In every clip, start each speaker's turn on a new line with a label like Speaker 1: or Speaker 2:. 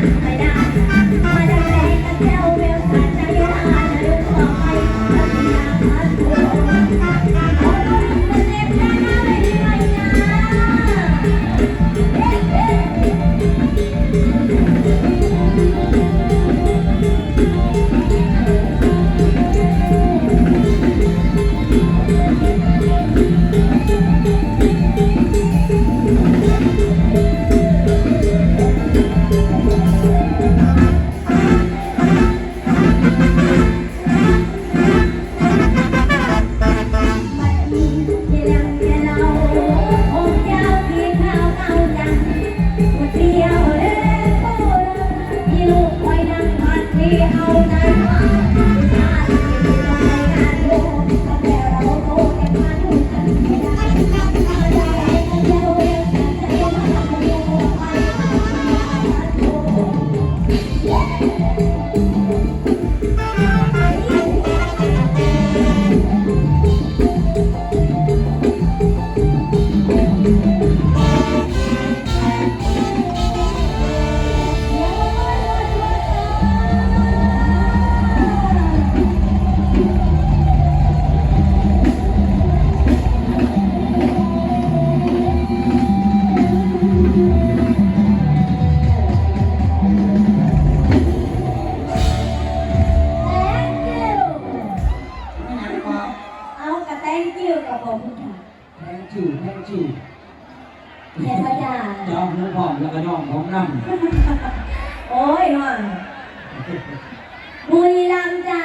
Speaker 1: Thank you.
Speaker 2: เทพยา
Speaker 1: จอมหูพร้อมแล้วก็ย่องของน้
Speaker 2: โอ้ยว่ะบุรีรัมย์จ้า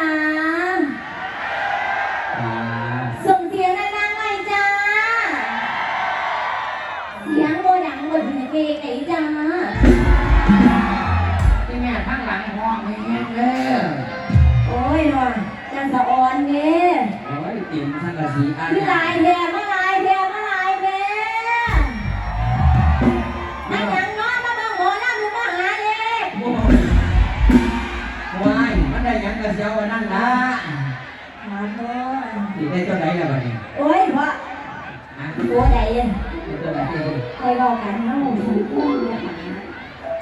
Speaker 2: ก
Speaker 1: ระเจ้าอันนั่นละ
Speaker 2: มาโน่น
Speaker 1: สิได้เจ้าใดล่ะบัดนี้
Speaker 2: โอ้ยพ่อ
Speaker 1: ฮะ
Speaker 2: ตัวใดอะ
Speaker 1: ได้เจ้าใดเอง
Speaker 2: คอยรอกันเนาะผมพูดนะคะ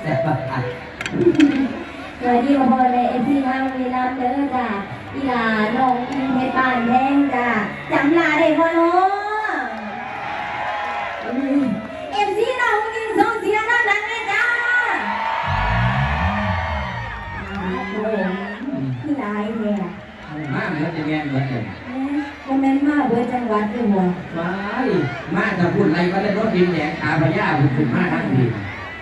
Speaker 1: แต่ปะอะ
Speaker 2: สวัสดีพ่อแม่เอฟซีทางบุรีรัมย์เด้อจ้าอีหลาน้องอินเพชรบ้านแพงจ้าจำลาได้พ่อเนาะายเนี่ย
Speaker 1: มาเหมือนจะแง่เหมือนกัน
Speaker 2: คอมเมนต์มาเบอร์จังหวัดด้วยหัว
Speaker 1: ว้ายมาจะพูดอะไรก็ได้รถดินแดงตาพญาบุญขึ้นมาทั้งที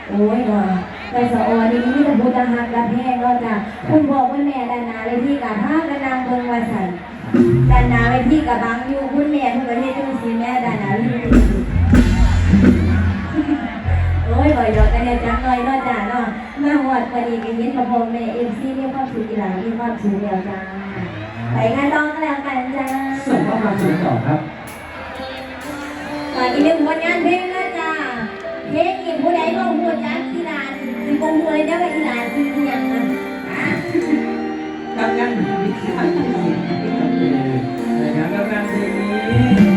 Speaker 2: โอ้ยเนาะไปสะออนี่มีแต่บูตาหักกระแพงเราจ้ะคุณบอกว่าแม่ดานาเลยที่กับผ้ากระนางเบิงวาสันดานาไปที่กับบางอยู่คุณแม่ทุกประเทศทุกสีแม่ดานาที่โอ้ยบ่อยดอกกันเนี่ยจังหน่อยเนาะจ้ะเนาะ มาหวดพอดีกันยินกับพ่อแม่เอ็มซีมีความสุขอีหลานมีความสุขเดียวจ้าไปงานต้องกันแล้วกันจ้า
Speaker 1: ส่งข้อความสุขต่อครับ
Speaker 2: ก่อนอีกหนึ่งผลงานเพลงนะจ้าเพลงอีกผู้ใดก็พูดจักอีหลานสิบงมวยได้ว่าอีหลานสิอหย่างนั้นอะ
Speaker 1: กำลังวิชาที่สิ่งที่ทำเลยนะครับกำลังเพลงนี้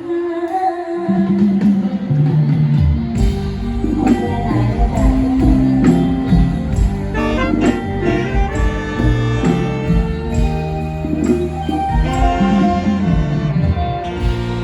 Speaker 2: หา